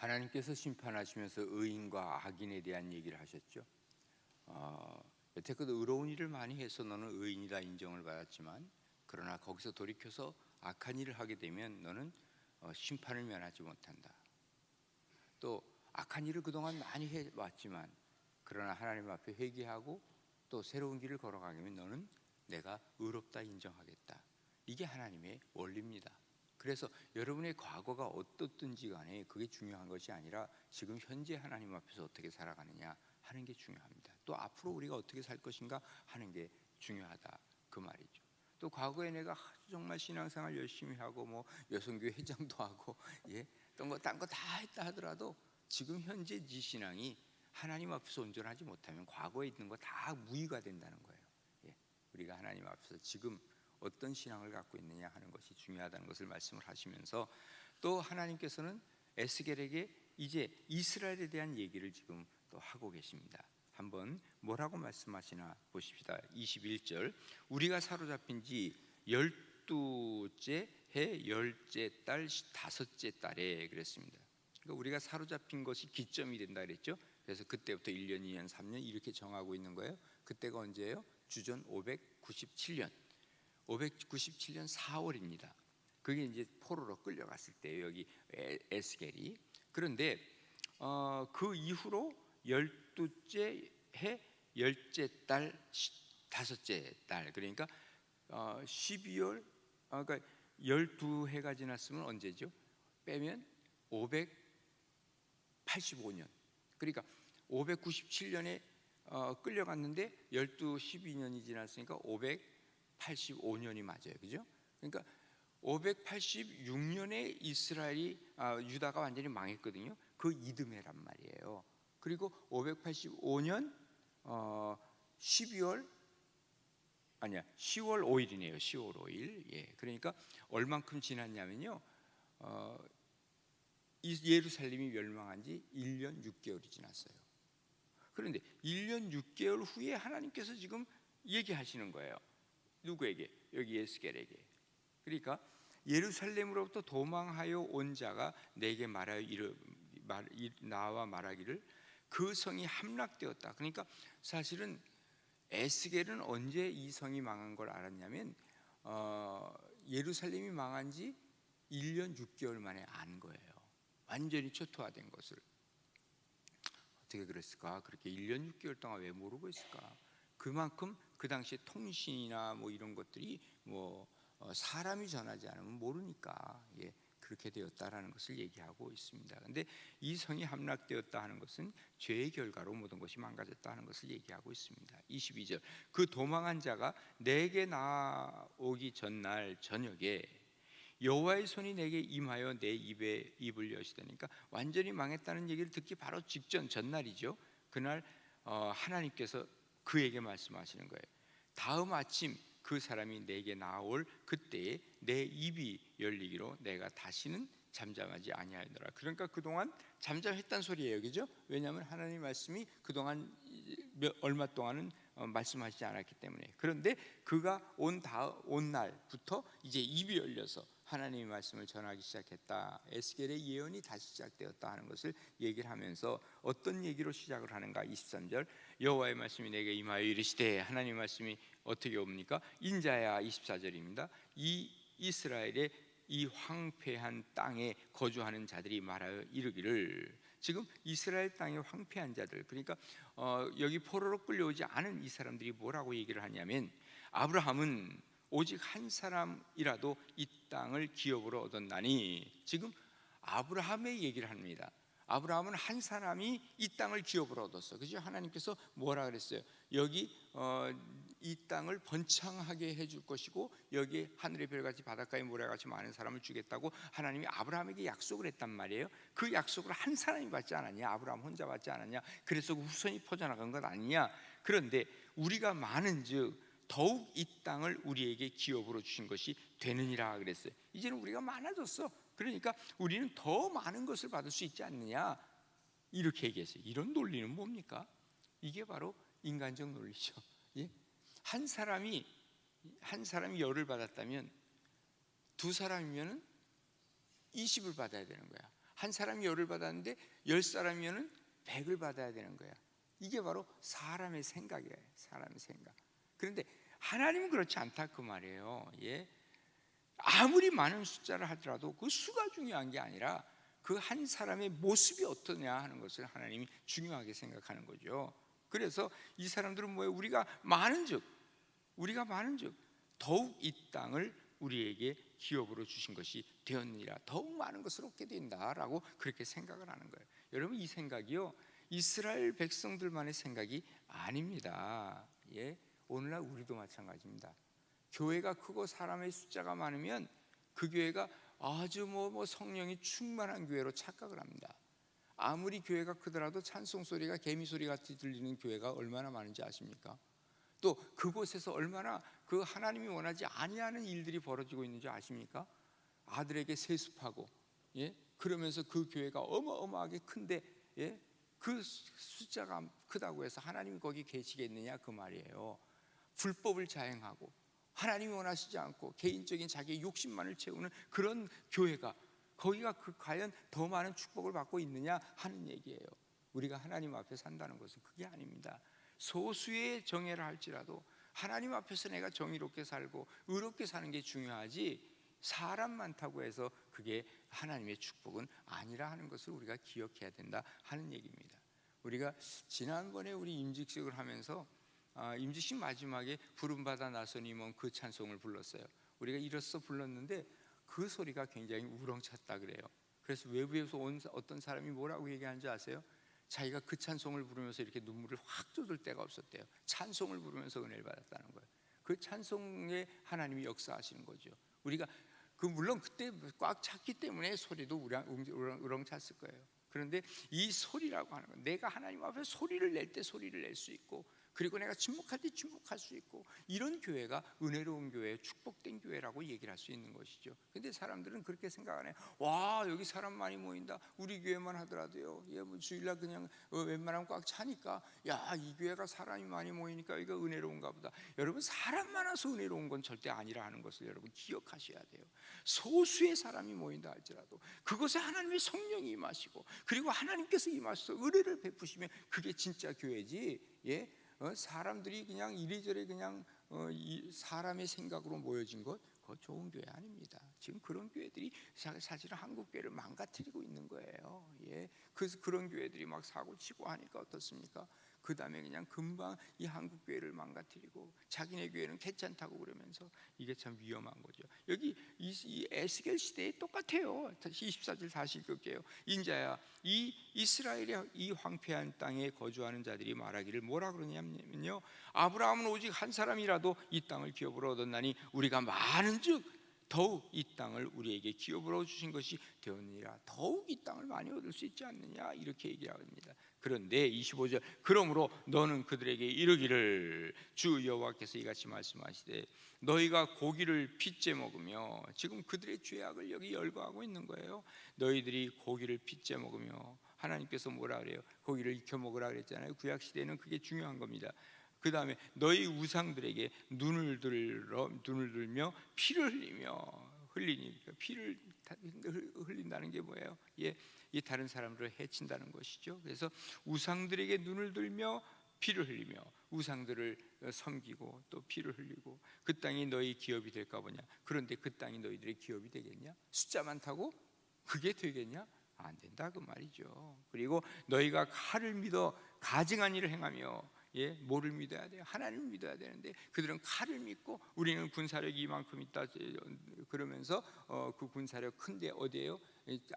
하나님께서 심판하시면서 의인과 악인에 대한 얘기를 하셨죠. 어, 여태껏 의로운 일을 많이 해서 너는 의인이다 인정을 받았지만 그러나 거기서 돌이켜서 악한 일을 하게 되면 너는 어, 심판을 면하지 못한다. 또 악한 일을 그동안 많이 해왔지만 그러나 하나님 앞에 회개하고 또 새로운 길을 걸어가게 되면 너는 내가 의롭다 인정하겠다. 이게 하나님의 원리입니다. 그래서 여러분의 과거가 어떻든지 간에 그게 중요한 것이 아니라 지금 현재 하나님 앞에서 어떻게 살아가느냐 하는 게 중요합니다. 또 앞으로 우리가 어떻게 살 것인가 하는 게 중요하다 그 말이죠. 또 과거에 내가 정말 신앙생활 열심히 하고 뭐 여성교회 회장도 하고 예, 딴거딴 거 다 했다 하더라도 지금 현재 네 신앙이 하나님 앞에서 온전하지 못하면 과거에 있는 거 다 무의가 된다는 거예요. 예, 우리가 하나님 앞에서 지금 어떤 신앙을 갖고 있느냐 하는 것이 중요하다는 것을 말씀을 하시면서 또 하나님께서는 에스겔에게 이제 이스라엘에 대한 얘기를 지금 또 하고 계십니다. 한번 뭐라고 말씀하시나 보십시다. 21절 우리가 사로잡힌 지 열두째 해 열째 달 다섯째 달에 그랬습니다. 그러니까 우리가 사로잡힌 것이 기점이 된다 그랬죠. 그래서 그때부터 1년, 2년, 3년 이렇게 정하고 있는 거예요. 그때가 언제예요? 주전 597년. 597년 4월입니다. 그게 이제 포로로 끌려갔을 때 여기 에- 에스겔이 그런데 어, 그 이후로 열두째 해 열째 달 시- 다섯째 달 그러니까 어, 12월 어, 그러니까 12해가 지났으면 언제죠? 빼면 585년 그러니까 597년에 어, 끌려갔는데 12, 12년이 지났으니까 585년이 맞아요. 그죠? 그러니까 586년에 이스라엘이 아, 유다가 완전히 망했거든요. 그 이듬해란 말이에요. 그리고 585년 어, 12월 아니야 10월 5일이네요. 10월 5일. 예, 그러니까 얼만큼 지났냐면요. 어, 이 예루살렘이 멸망한 지 1년 6개월이 지났어요. 그런데 1년 6개월 후에 하나님께서 지금 얘기하시는 거예요. 누구에게? 여기 에스겔에게. 그러니까 예루살렘으로부터 도망하여 온 자가 내게 말하여 이르, 말, 이- 나와 말하기를 그 성이 함락되었다. 그러니까 사실은 에스겔은 언제 이 성이 망한 걸 알았냐면 어, 예루살렘이 망한 지 1년 6개월 만에 안 거예요. 완전히 초토화된 것을. 어떻게 그랬을까? 그렇게 1년 6개월 동안 왜 모르고 있을까? 그만큼 그 당시에 통신이나 뭐 이런 것들이 뭐 어, 사람이 전하지 않으면 모르니까 예, 그렇게 되었다라는 것을 얘기하고 있습니다. 근데 이 성이 함락되었다 하는 것은 죄의 결과로 모든 것이 망가졌다 하는 것을 얘기하고 있습니다. 22절 그 도망한 자가 내게 나오기 전날 저녁에 여호와의 손이 내게 임하여 내 입에 입을 여시다니까 완전히 망했다는 얘기를 듣기 바로 직전 전날이죠. 그날 어, 하나님께서 그에게 말씀하시는 거예요. 다음 아침 그 사람이 내게 나올 그때에 내 입이 열리기로 내가 다시는 잠잠하지 아니하였노라. 그러니까 그동안 잠잠했단 소리예요. 그죠? 왜냐하면 하나님 말씀이 그동안 몇- 얼마 동안은 어, 말씀하시지 않았기 때문에. 그런데 그가 온 다음 온 날부터 이제 입이 열려서 하나님의 말씀을 전하기 시작했다. 에스겔의 예언이 다시 시작되었다 하는 것을 얘기를 하면서 어떤 얘기로 시작을 하는가? 23절 여호와의 말씀이 내게 임하여 이르시되 하나님 말씀이 어떻게 옵니까? 인자야 24절입니다. 이 이스라엘의 이 황폐한 땅에 거주하는 자들이 말하여 이르기를 지금 이스라엘 땅에 황폐한 자들 그러니까 어, 여기 포로로 끌려오지 않은 이 사람들이 뭐라고 얘기를 하냐면 아브라함은 오직 한 사람이라도 이 땅을 기업으로 얻었나니 지금 아브라함의 얘기를 합니다. 아브라함은 한 사람이 이 땅을 기업으로 얻었어. 그죠? 하나님께서 뭐라 그랬어요? 여기 어, 이 땅을 번창하게 해줄 것이고 여기 하늘의 별같이 바닷가의 모래같이 많은 사람을 주겠다고 하나님이 아브라함에게 약속을 했단 말이에요. 그 약속을 한 사람이 받지 않았냐? 아브라함 혼자 받지 않았냐? 그래서 그 후손이 퍼져나간 것 아니냐? 그런데 우리가 많은즉 더욱 이 땅을 우리에게 기업으로 주신 것이 되느니라 그랬어요. 이제는 우리가 많아졌어. 그러니까 우리는 더 많은 것을 받을 수 있지 않느냐? 이렇게 얘기했어요. 이런 논리는 뭡니까? 이게 바로 인간적 논리죠. 예? 한 사람이 한 사람이 열을 받았다면 두 사람이면은 20을 받아야 되는 거야. 한 사람이 열을 받았는데 열 사람이면은 백을 받아야 되는 거야. 이게 바로 사람의 생각이에요. 사람의 생각. 그런데 하나님은 그렇지 않다 그 말이에요. 예. 아무리 많은 숫자를 하더라도 그 수가 중요한 게 아니라 그 한 사람의 모습이 어떠냐 하는 것을 하나님이 중요하게 생각하는 거죠. 그래서 이 사람들은 뭐예요? 우리가 많은즉 우리가 많은즉 더욱 이 땅을 우리에게 기업으로 주신 것이 되었느니라 더욱 많은 것을 얻게 된다라고 그렇게 생각을 하는 거예요. 여러분 이 생각이요 이스라엘 백성들만의 생각이 아닙니다. 예, 오늘날 우리도 마찬가지입니다. 교회가 크고 사람의 숫자가 많으면 그 교회가 아주 뭐, 뭐 성령이 충만한 교회로 착각을 합니다. 아무리 교회가 크더라도 찬송 소리가 개미 소리 같이 들리는 교회가 얼마나 많은지 아십니까? 또 그곳에서 얼마나 그 하나님이 원하지 아니하는 일들이 벌어지고 있는지 아십니까? 아들에게 세습하고 예 그러면서 그 교회가 어마어마하게 큰데 예 그 숫자가 크다고 해서 하나님이 거기 계시겠느냐 그 말이에요. 불법을 자행하고 하나님이 원하시지 않고 개인적인 자기의 욕심만을 채우는 그런 교회가 거기가 그 과연 더 많은 축복을 받고 있느냐 하는 얘기예요. 우리가 하나님 앞에 산다는 것은 그게 아닙니다. 소수의 정예를 할지라도 하나님 앞에서 내가 정의롭게 살고 의롭게 사는 게 중요하지 사람 많다고 해서 그게 하나님의 축복은 아니라 하는 것을 우리가 기억해야 된다 하는 얘기입니다. 우리가 지난번에 우리 임직식을 하면서 아, 임직식 마지막에 부름받아 나서니 그 찬송을 불렀어요. 우리가 이로써 불렀는데 그 소리가 굉장히 우렁찼다 그래요. 그래서 외부에서 온 어떤 사람이 뭐라고 얘기하는지 아세요? 자기가 그 찬송을 부르면서 이렇게 눈물을 확 쏟을 때가 없었대요. 찬송을 부르면서 은혜를 받았다는 거예요. 그 찬송에 하나님이 역사하시는 거죠. 우리가 그 물론 그때 꽉 찼기 때문에 소리도 우렁찼을 거예요. 그런데 이 소리라고 하는 건 내가 하나님 앞에 소리를 낼 때 소리를 낼 수 있고 그리고 내가 침묵할 때 침묵할 수 있고 이런 교회가 은혜로운 교회, 축복된 교회라고 얘기를 할 수 있는 것이죠. 근데 사람들은 그렇게 생각 안 해요. 와 여기 사람 많이 모인다. 우리 교회만 하더라도요. 예, 뭐 주일날 그냥 어, 웬만하면 꽉 차니까 야 이 교회가 사람이 많이 모이니까 이거 은혜로운가 보다. 여러분 사람 많아서 은혜로운 건 절대 아니라 하는 것을 여러분 기억하셔야 돼요. 소수의 사람이 모인다 할지라도 그것에 하나님의 성령이 임하시고 그리고 하나님께서 임하셔서 은혜를 베푸시면 그게 진짜 교회지. 예. 어, 사람들이 그냥 이리저리 그냥 어, 사람의 생각으로 모여진 것, 그거 좋은 교회 아닙니다. 지금 그런 교회들이 사실은 한국 교회를 망가뜨리고 있는 거예요. 예, 그래서 그런 교회들이 막 사고 치고 하니까 어떻습니까? 그 다음에 그냥 금방 이 한국 교회를 망가뜨리고 자기네 교회는 괜찮다고 그러면서 이게 참 위험한 거죠. 여기 이, 이 에스겔 시대에 똑같아요. 24절 다시 읽을게요. 인자야 이 이스라엘의 이 황폐한 땅에 거주하는 자들이 말하기를 뭐라 그러냐면요. 아브라함은 오직 한 사람이라도 이 땅을 기업으로 얻었나니 우리가 많은즉 더욱 이 땅을 우리에게 기업으로 주신 것이 되었느니라 더욱 이 땅을 많이 얻을 수 있지 않느냐 이렇게 얘기합니다 그런데 25절 그러므로 너는 그들에게 이르기를 주 여호와께서 이같이 말씀하시되 너희가 고기를 핏째 먹으며 지금 그들의 죄악을 여기 열거하고 있는 거예요. 너희들이 고기를 핏째 먹으며 하나님께서 뭐라 그래요? 고기를 익혀 먹으라 그랬잖아요. 구약 시대는 그게 중요한 겁니다. 그 다음에 너희 우상들에게 눈을 들어 눈을 들며 피를 흘리며 흘리니까 피를 흘린다는 게 뭐예요? 예, 이 다른 사람들을 해친다는 것이죠. 그래서 우상들에게 눈을 들며 피를 흘리며 우상들을 섬기고 또 피를 흘리고 그 땅이 너희 기업이 될까 보냐? 그런데 그 땅이 너희들의 기업이 되겠냐? 숫자 많다고 그게 되겠냐? 안 된다 그 말이죠. 그리고 너희가 칼을 믿어 가증한 일을 행하며 예, 뭐를 믿어야 돼요? 하나님을 믿어야 되는데 그들은 칼을 믿고 우리는 군사력이 이만큼 있다 그러면서 어, 그 군사력 큰데 어디에요?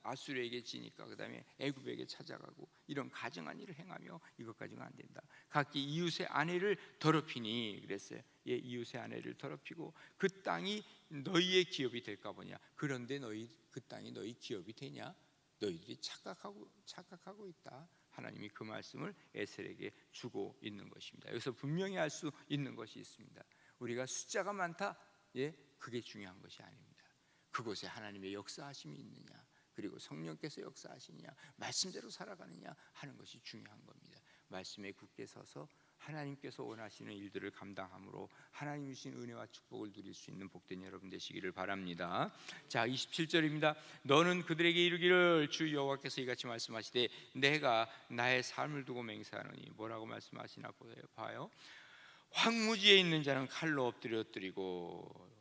아수르에게 지니까 그다음에 애굽에게 찾아가고 이런 가정한 일을 행하며 이것까지는 안 된다. 각기 이웃의 아내를 더럽히니 그랬어요. 예, 이웃의 아내를 더럽히고 그 땅이 너희의 기업이 될까 보냐. 그런데 너희 그 땅이 너희 기업이 되냐? 너희들이 착각하고 착각하고 있다. 하나님이 그 말씀을 에셀에게 주고 있는 것입니다. 여기서 분명히 알 수 있는 것이 있습니다. 우리가 숫자가 많다, 예, 그게 중요한 것이 아닙니다. 그곳에 하나님의 역사하심이 있느냐, 그리고 성령께서 역사하시느냐, 말씀대로 살아가느냐 하는 것이 중요한 겁니다. 말씀에 굳게 서서 하나님께서 원하시는 일들을 감당함으로 하나님 주신 은혜와 축복을 누릴 수 있는 복된 여러분 되시기를 바랍니다. 자, 27절입니다. 너는 그들에게 이르기를 주 여호와께서 이같이 말씀하시되 내가 나의 삶을 두고 맹세하노니 뭐라고 말씀하시나 보세요. 봐요. 황무지에 있는 자는 칼로 엎드려뜨리고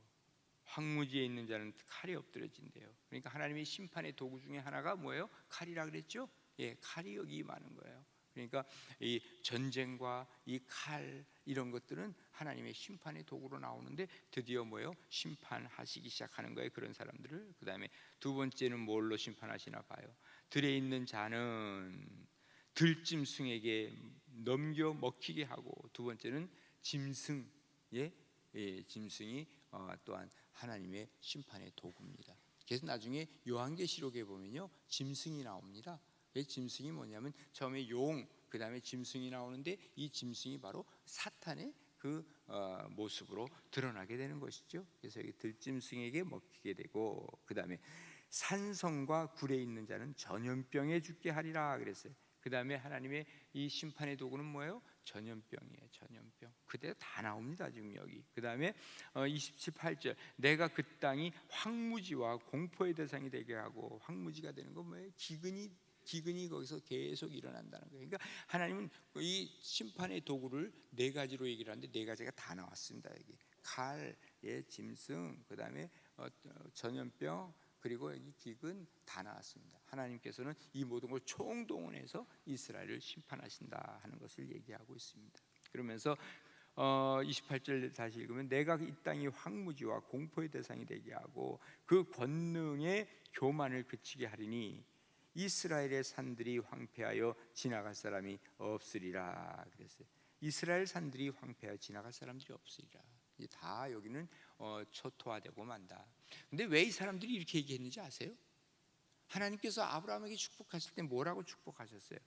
황무지에 있는 자는 칼이 엎드려진대요. 그러니까 하나님의 심판의 도구 중에 하나가 뭐예요? 칼이라 그랬죠? 예, 칼이 여기 많은 거예요. 그러니까 이 전쟁과 이 칼 이런 것들은 하나님의 심판의 도구로 나오는데 드디어 뭐예요? 심판하시기 시작하는 거예요. 그런 사람들을 그다음에 두 번째는 뭘로 심판하시나 봐요. 들에 있는 자는 들짐승에게 넘겨 먹히게 하고 두 번째는 짐승 예, 예 짐승이 어, 또한 하나님의 심판의 도구입니다. 그래서 나중에 요한계시록에 보면요 짐승이 나옵니다. 이 짐승이 뭐냐면 처음에 용, 그 다음에 짐승이 나오는데 이 짐승이 바로 사탄의 그 어, 모습으로 드러나게 되는 것이죠. 그래서 여기 들짐승에게 먹히게 되고 그 다음에 산성과 굴에 있는 자는 전염병에 죽게 하리라 그랬어요. 그 다음에 하나님의 이 심판의 도구는 뭐예요? 전염병이에요. 전염병. 그대로 다 나옵니다. 지금 여기. 그 다음에 28절 내가 그 땅이 황무지와 공포의 대상이 되게 하고 황무지가 되는 건 뭐예요? 기근이 기근이 거기서 계속 일어난다는 거예요. 그러니까 하나님은 이 심판의 도구를 네 가지로 얘기를 하는데 네 가지가 다 나왔습니다. 여기 칼, 예, 짐승, 그 다음에 어, 전염병, 그리고 여기 기근 다 나왔습니다. 하나님께서는 이 모든 걸 총동원해서 이스라엘을 심판하신다 하는 것을 얘기하고 있습니다. 그러면서 어, 28절 다시 읽으면 내가 이 땅이 황무지와 공포의 대상이 되게 하고 그 권능의 교만을 그치게 하리니 이스라엘의 산들이 황폐하여 지나갈 사람이 없으리라 그랬어요. 이스라엘 산들이 황폐하여 지나갈 사람들이 없으리라. 이제 다 여기는 어, 초토화되고 만다. 근데 왜 이 사람들이 이렇게 얘기했는지 아세요? 하나님께서 아브라함에게 축복하실 때 뭐라고 축복하셨어요?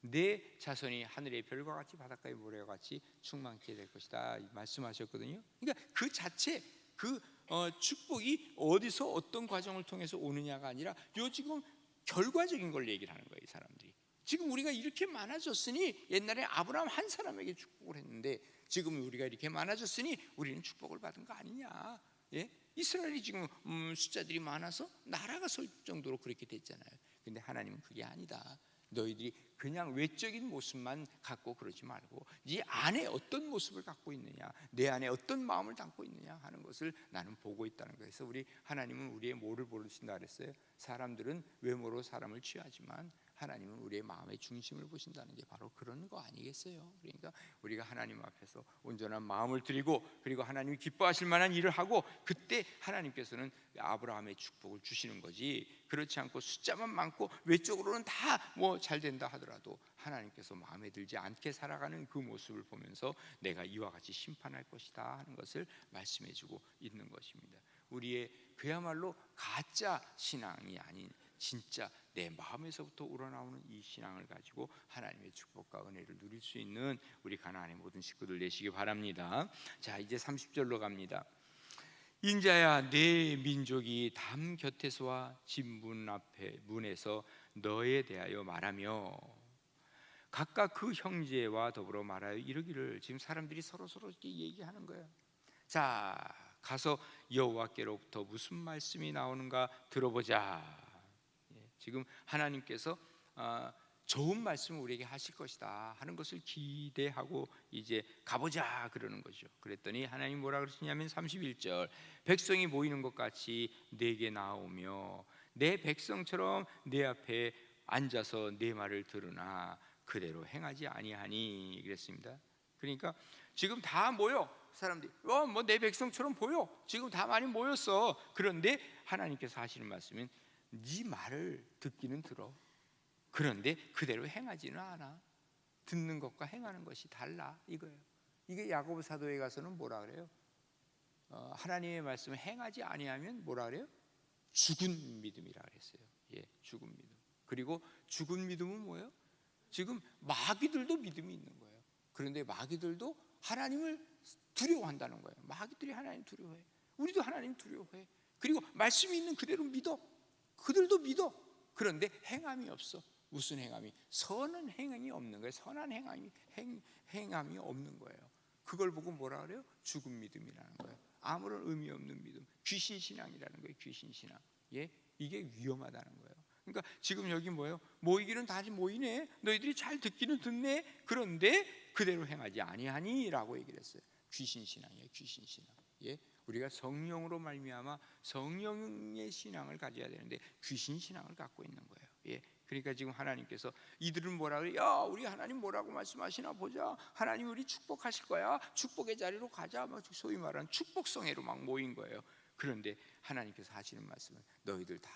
내 자손이 하늘의 별과 같이 바닷가의 모래와 같이 충만케 될 것이다 말씀하셨거든요. 그러니까 그 자체 그 어, 축복이 어디서 어떤 과정을 통해서 오느냐가 아니라 요 지금 결과적인 걸 얘기를 하는 거예요, 이 사람들이. 지금 우리가 이렇게 많아졌으니 옛날에 아브라함 한 사람에게 축복을 했는데 지금 우리가 이렇게 많아졌으니 우리는 축복을 받은 거 아니냐? 예? 이스라엘이 지금 음, 숫자들이 많아서 나라가 설 정도로 그렇게 됐잖아요. 근데 하나님은 그게 아니다. 너희들이 그냥 외적인 모습만 갖고 그러지 말고 네 안에 어떤 모습을 갖고 있느냐, 내 안에 어떤 마음을 담고 있느냐 하는 것을 나는 보고 있다는 거예요. 그래서 우리 하나님은 우리의 뭐를 보신다 그랬어요. 사람들은 외모로 사람을 취하지만 하나님은 우리의 마음의 중심을 보신다는 게 바로 그런 거 아니겠어요? 그러니까 우리가 하나님 앞에서 온전한 마음을 드리고 그리고 하나님이 기뻐하실 만한 일을 하고 그때 하나님께서는 아브라함의 축복을 주시는 거지 그렇지 않고 숫자만 많고 외적으로는 다 뭐 잘 된다 하더라도 하나님께서 마음에 들지 않게 살아가는 그 모습을 보면서 내가 이와 같이 심판할 것이다 하는 것을 말씀해주고 있는 것입니다. 우리의 그야말로 가짜 신앙이 아닌 진짜 내 마음에서부터 우러나오는 이 신앙을 가지고 하나님의 축복과 은혜를 누릴 수 있는 우리 가나안의 모든 식구들 되시기 바랍니다. 자, 이제 30절로 갑니다. 인자야 내 민족이 담 곁에서와 집문 앞에 문에서 너에 대하여 말하며 각각 그 형제와 더불어 말하여 이르기를 지금 사람들이 서로 서로 이렇게 얘기하는 거예요. 자, 가서 여호와께로부터 무슨 말씀이 나오는가 들어보자. 예, 지금 하나님께서 아, 좋은 말씀을 우리에게 하실 것이다 하는 것을 기대하고 이제 가보자 그러는 거죠. 그랬더니 하나님 뭐라 그러시냐면 31절 백성이 모이는 것 같이 내게 나오며 내 백성처럼 내 앞에 앉아서 내 말을 들으나 그대로 행하지 아니하니 그랬습니다. 그러니까 지금 다 모여 사람들이 어, 뭐 내 백성처럼 보여 지금 다 많이 모였어. 그런데 하나님께서 하시는 말씀은 네 말을 듣기는 들어. 그런데 그대로 행하지는 않아. 듣는 것과 행하는 것이 달라 이거예요. 이게 야고보 사도에 가서는 뭐라 그래요? 어, 하나님의 말씀을 행하지 아니하면 뭐라 그래요? 죽은 믿음이라 그랬어요. 예, 죽은 믿음. 그리고 죽은 믿음은 뭐예요? 지금 마귀들도 믿음이 있는 거예요. 그런데 마귀들도 하나님을 두려워한다는 거예요. 마귀들이 하나님 두려워해. 우리도 하나님 두려워해. 그리고 말씀이 있는 그대로 믿어. 그들도 믿어. 그런데 행함이 없어. 무슨 행함이 선은 행함이 없는 거예요. 선한 행함이 행, 행함이 없는 거예요. 그걸 보고 뭐라 그래요? 죽은 믿음이라는 거예요. 아무런 의미 없는 믿음, 귀신 신앙이라는 거예요. 귀신 신앙. 예, 이게 위험하다는 거예요. 그러니까 지금 여기 뭐예요? 모이기는 다시 모이네. 너희들이 잘 듣기는 듣네. 그런데 그대로 행하지 아니하니라고 얘기를 했어요. 귀신 신앙이에요. 귀신 신앙. 예, 우리가 성령으로 말미암아 성령의 신앙을 가져야 되는데 귀신 신앙을 갖고 있는 거예요. 예. 그러니까 지금 하나님께서 이들은 뭐라 그래? 야, 우리 하나님 뭐라고 말씀하시나 보자. 하나님 우리 축복하실 거야. 축복의 자리로 가자. 막 소위 말하는 축복성애로 막 모인 거예요. 그런데 하나님께서 하시는 말씀은 너희들 다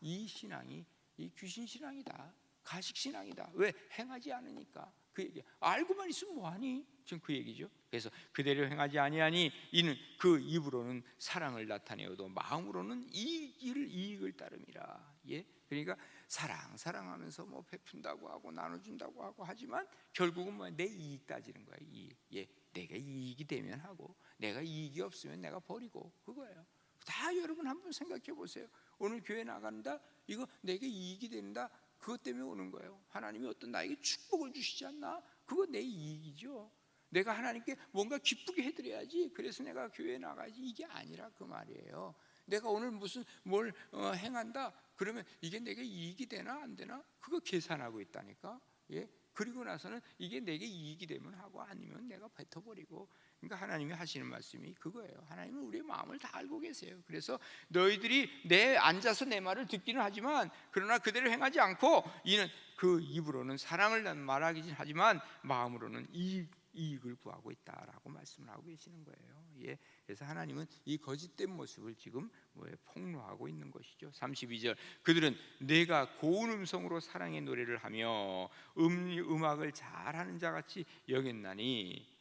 이 신앙이 이 귀신 신앙이다. 가식 신앙이다. 왜 행하지 않으니까 그 얘기. 알고만 있으면 뭐하니? 지금 그 얘기죠. 그래서 그대로 행하지 아니하니 이는 그 입으로는 사랑을 나타내어도 마음으로는 이익을 이익을 따름이라. 예. 그러니까 사랑 사랑하면서 뭐 베푼다고 하고 나눠준다고 하고 하지만 결국은 뭐 내 이익 따지는 거야. 이익. 예. 내가 이익이 되면 하고 내가 이익이 없으면 내가 버리고 그거예요. 다 여러분 한번 생각해 보세요. 오늘 교회 나간다. 이거 내게 이익이 된다. 그것 때문에 오는 거예요. 하나님이 어떤 나에게 축복을 주시지 않나? 그거 내 이익이죠. 내가 하나님께 뭔가 기쁘게 해드려야지. 그래서 내가 교회에 나가지. 이게 아니라 그 말이에요. 내가 오늘 무슨 뭘 어, 행한다. 그러면 이게 내게 이익이 되나 안 되나? 그거 계산하고 있다니까. 예. 그리고 나서는 이게 내게 이익이 되면 하고 아니면 내가 뱉어버리고 그러니까 하나님이 하시는 말씀이 그거예요. 하나님은 우리의 마음을 다 알고 계세요. 그래서 너희들이 내 앉아서 내 말을 듣기는 하지만 그러나 그대로 행하지 않고 이는 그 입으로는 사랑을 말하긴 하지만 마음으로는 이익, 이익을 구하고 있다라고 말씀을 하고 계시는 거예요. 예. 그래서 하나님은 이 거짓된 모습을 지금 뭐에 폭로하고 있는 것이죠. 32절 그들은 내가 고운 음성으로 사랑의 노래를 하며 음 음악을 잘하는 자 같이 여겼나니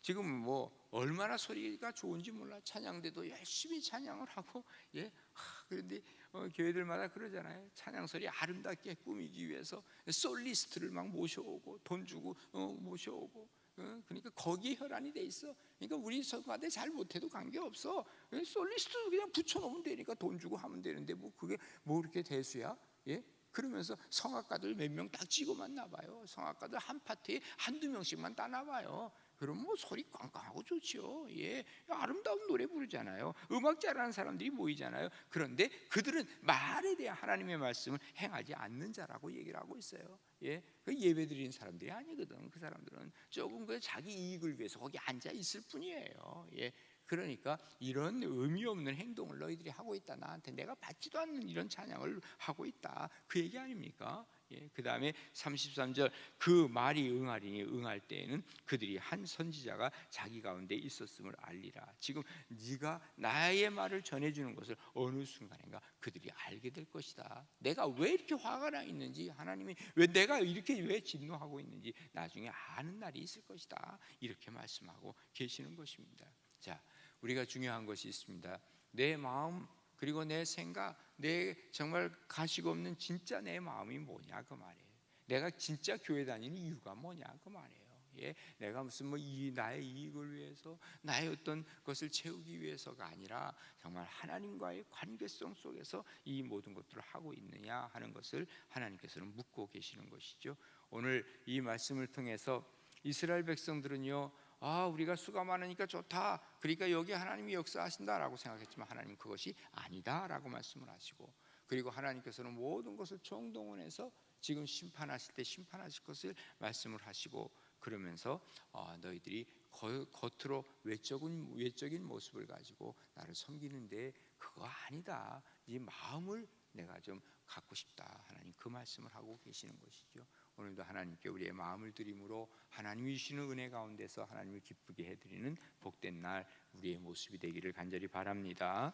지금 뭐 얼마나 소리가 좋은지 몰라 찬양대도 열심히 찬양을 하고 예 하, 그런데 어, 교회들마다 그러잖아요 찬양 소리 아름답게 꾸미기 위해서 솔리스트를 막 모셔오고 돈 주고 어, 모셔오고 어, 그러니까 거기에 혈안이 돼 있어. 그러니까 우리 성가대 잘 못해도 관계 없어. 솔리스트 그냥 붙여놓으면 되니까 돈 주고 하면 되는데 뭐 그게 뭐 그렇게 대수야? 예? 그러면서 성악가들 몇 명 딱 찍어 만 나봐요. 성악가들 한 파티에 한두 명씩만 따나봐요 그럼 뭐 소리 꽝꽝하고 좋죠. 예, 아름다운 노래 부르잖아요. 음악 잘하는 사람들이 모이잖아요. 그런데 그들은 말에 대한 하나님의 말씀을 행하지 않는 자라고 얘기를 하고 있어요. 예, 그 예배 드리는 사람들이 아니거든. 그 사람들은 조금 그 자기 이익을 위해서 거기 앉아 있을 뿐이에요. 예, 그러니까 이런 의미 없는 행동을 너희들이 하고 있다. 나한테 내가 받지도 않는 이런 찬양을 하고 있다. 그 얘기 아닙니까? 예, 그 다음에 33절 그 말이 응하리니 응할 때에는 그들이 한 선지자가 자기 가운데 있었음을 알리라. 지금 네가 나의 말을 전해주는 것을 어느 순간인가 그들이 알게 될 것이다. 내가 왜 이렇게 화가 나 있는지 하나님이 왜 내가 이렇게 왜 진노하고 있는지 나중에 아는 날이 있을 것이다. 이렇게 말씀하고 계시는 것입니다. 자 우리가 중요한 것이 있습니다. 내 마음 그리고 내 생각, 내 정말 가식 없는 진짜 내 마음이 뭐냐 그 말이에요. 내가 진짜 교회 다니는 이유가 뭐냐 그 말이에요. 예, 내가 무슨 뭐 이 나의 이익을 위해서 나의 어떤 것을 채우기 위해서가 아니라 정말 하나님과의 관계성 속에서 이 모든 것들을 하고 있느냐 하는 것을 하나님께서는 묻고 계시는 것이죠. 오늘 이 말씀을 통해서 이스라엘 백성들은요 아 우리가 수가 많으니까 좋다. 그러니까 여기 하나님이 역사하신다라고 생각했지만 하나님 그것이 아니다라고 말씀을 하시고 그리고 하나님께서는 모든 것을 총동원해서 지금 심판하실 때 심판하실 것을 말씀을 하시고 그러면서 어, 너희들이 겉으로 외적인 외적인 모습을 가지고 나를 섬기는데 그거 아니다. 네 마음을 내가 좀 갖고 싶다. 하나님 그 말씀을 하고 계시는 것이죠. 오늘도 하나님께 우리의 마음을 드림으로 하나님이 주시는 은혜 가운데서 하나님을 기쁘게 해드리는 복된 날 우리의 모습이 되기를 간절히 바랍니다.